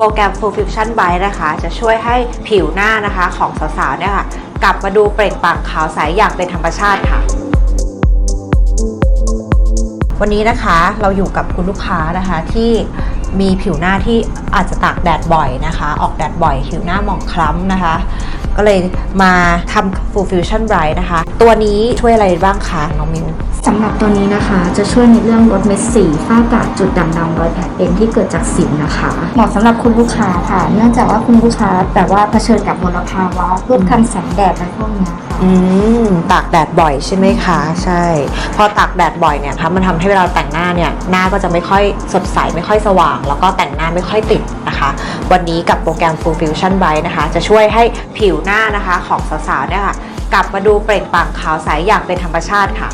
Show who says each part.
Speaker 1: โปรแกรม Full Fusion Bright นะคะ จะช่วยให้ผิวหน้านะคะของสาวๆเนี่ยค่ะ กลับมาดูเปล่งปลั่งขาวใสอย่างเป็นธรรมชาติค่ะ วันนี้นะคะเราอยู่กับคุณลูกค้านะคะที่มีผิวหน้าที่อาจจะตากแดดบ่อยนะคะ ออกแดดบ่อย ผิวหน้าหมองคล้ำนะคะ ก็เลยมาทำ Full Fusion Bright นะคะ ตัวนี้ช่วยอะไรบ้างคะน้องมิว
Speaker 2: สำหรับตัวนี้นะคะจะช่วยในเรื่องลดเม็ดสีฝ้ากระจุดด่างดำรอยแผลเป็นที่เกิดจากสิวนะคะ เหมาะสำหรับคุณลูกค้าค่ะ เนื่องจากว่าคุณลูกค้าแบบว่าเผชิญกับมลภาวะรูปคันแสงแดดและพวกเนี้ยค่ะ
Speaker 1: อืมตากแดดบ่อยใช่ไหมคะ ใช่ พอตากแดดบ่อยเนี่ยคะมันทำให้เวลาแต่งหน้าเนี่ยหน้าก็จะไม่ค่อยสดใสไม่ค่อยสว่าง แล้วก็แต่งหน้าไม่ค่อยติดนะคะ วันนี้กับโปรแกรม Full Fusion Bright นะคะ จะช่วยให้ผิวหน้านะคะของสาวๆเนี่ยค่ะกลับมาดูเปล่งปลั่งขาวใสอย่างเป็นธรรมชาติค่ะ